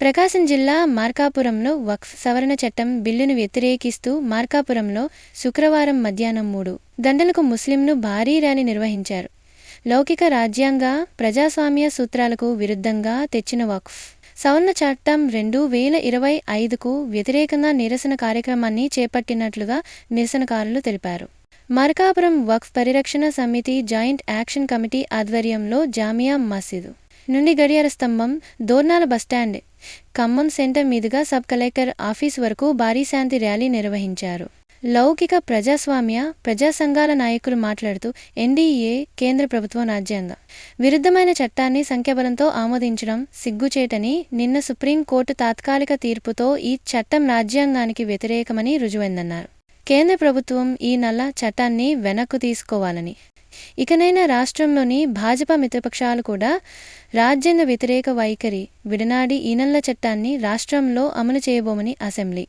ప్రకాశం జిల్లా మార్కాపురంలో వక్ఫ్ సవరణ చట్టం బిల్లును వ్యతిరేకిస్తూ మార్కాపురంలో శుక్రవారం మధ్యాహ్నం మూడు గంటలకు ముస్లింలు భారీ ర్యాలీ నిర్వహించారు. లౌకిక రాజ్యాంగ ప్రజాస్వామ్య సూత్రాలకు విరుద్ధంగా తెచ్చిన వక్ఫ్ సవరణ చట్టం రెండు వేల ఇరవై ఐదుకు వ్యతిరేకంగా నిరసన కార్యక్రమాన్ని చేపట్టినట్లుగా నిరసనకారులు తెలిపారు. మార్కాపురం వక్ఫ్ పరిరక్షణ సమితి జాయింట్ యాక్షన్ కమిటీ ఆధ్వర్యంలో జామియా మసీదు నుండి గడియార స్తంభం Dornala bus stand Khammam centre మీదుగా సబ్ కలెక్టర్ ఆఫీస్ వరకు భారీ శాంతి ర్యాలీ నిర్వహించారు. లౌకిక ప్రజాస్వామ్య ప్రజా సంఘాల నాయకులు మాట్లాడుతూ ఎన్డీఏ కేంద్ర ప్రభుత్వం రాజ్యాంగ విరుద్ధమైన చట్టాన్ని సంఖ్యాబలంతో ఆమోదించడం సిగ్గుచేటని నిన్న సుప్రీంకోర్టు తాత్కాలిక తీర్పుతో ఈ చట్టం రాజ్యాంగానికి వ్యతిరేకమని రుజువైందన్నారు. కేంద్ర ప్రభుత్వం ఈ నల్ల చట్టాన్ని వెనక్కు తీసుకోవాలని ఇకనైనా రాష్ట్రంలోని భాజపా మిత్రపక్షాలు కూడా రాజ్యాంగ వ్యతిరేక వైఖరి విడనాడి ఈ చట్టాన్ని రాష్ట్రంలో అమలు చేయబోమని అసెంబ్లీ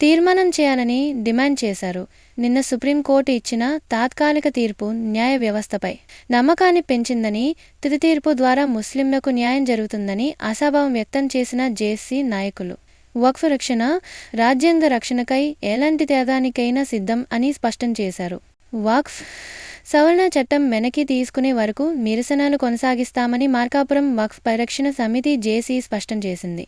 తీర్మానం చేయాలని డిమాండ్ చేశారు. నిన్న సుప్రీంకోర్టు ఇచ్చిన తాత్కాలిక తీర్పు న్యాయ వ్యవస్థపై నమ్మకాన్ని పెంచిందని తుది తీర్పు ద్వారా ముస్లింలకు న్యాయం జరుగుతుందని ఆశాభావం వ్యక్తం చేసిన జేసీ నాయకులు. వక్ఫ్ రక్షణ రాజ్యాంగ రక్షణకై ఎలాంటి త్యాగానికైనా సిద్ధం అని స్పష్టం చేశారు. వాక్ఫ్ సవరణ చట్టం వెనక్కి తీసుకునే వరకు నిరసనలు కొనసాగిస్తామని మార్కాపురం వక్ఫ్ పరిరక్షణ సమితి జేసీ స్పష్టం చేసింది.